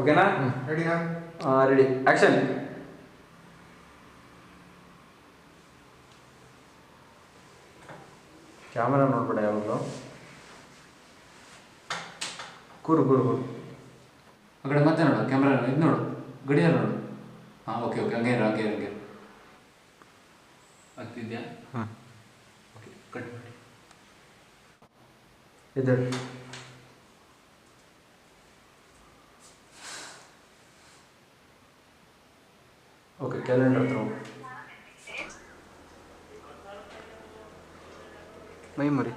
ಓಕೆನಾ ರೆಡಿನಾ ready action camera ನೋಡ್ಬೇಡ ಯಾವಾಗಲೂ. ಕೂರು ಕೂರು ಕೂರು. ಆ ಕಡೆ ಮತ್ತೆ ನೋಡು ಕ್ಯಾಮ್ರಾ ಇದು ನೋಡು. ಗಡಿಯಾರ ನೋಡು. ಹಾಂ ಓಕೆ ಓಕೆ ಹಂಗೆ ಇರೋ ಹಂಗೆ ಹಂಗೆ. ಆಗ್ತಿದ್ಯಾ ಹಾಂ ಓಕೆ ಕಟ್ ಮಾಡಿ. ಎದ್ದೇಳು ಓಕೆ ಕ್ಯಾಲೆಂಡರ್ ಹತ್ರ ಮೈ ಮರಿ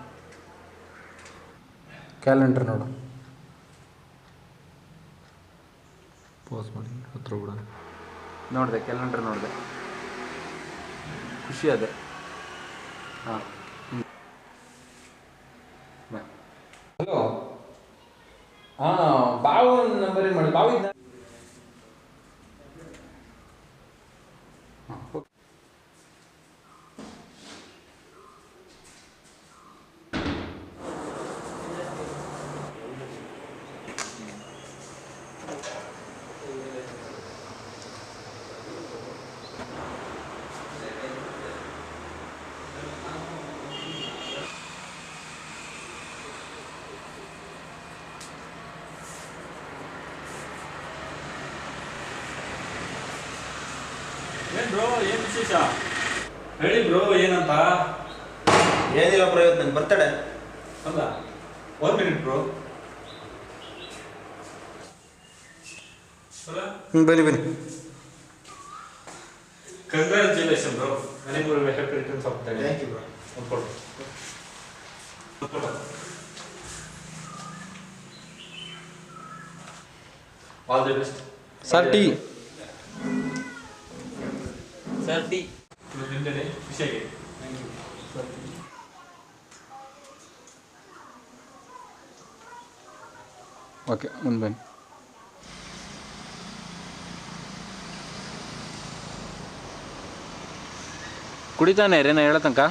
ಕ್ಯಾಲೆಂಡರ್ ನೋಡು ಪಾಸ್ ಮಾಡಿ ಹತ್ರ ಕೂಡ ನೋಡಿದೆ ಕ್ಯಾಲೆಂಡರ್ ನೋಡಿದೆ. ಖುಷಿ ಅದೇ. ಹಾಂ. ಹಲೋ ಹಾಂ ಬಾವು ನಂಬರ್ ಮಾಡಿ ಬಾವು 啊。ಏನ್ ಬ್ರೋ ಏನ್ ವಿಶೇಷ? ಹೇಳಿ ಬ್ರೋ ಏನಂತ? ಏನಿಲ್ಲ ಬ್ರೋ ಇವತ್ತು ನನ್ನ ಬರ್ತಡೆ ಅಲ್ಲ ಒಂದ್ ಮಿನಿಟ್ ಬ್ರೋ. ಬನ್ನಿ ಬನ್ನಿ. Congratulation bro. ನನಗೂ happy returns of the day thank you bro. ಒಂದು photo all the best sir tea sir okay ಮುಂದೆ ಬನ್ನಿ. ಕುಡಿತಾನೆ ರೇನ ಹೇಳತನಕ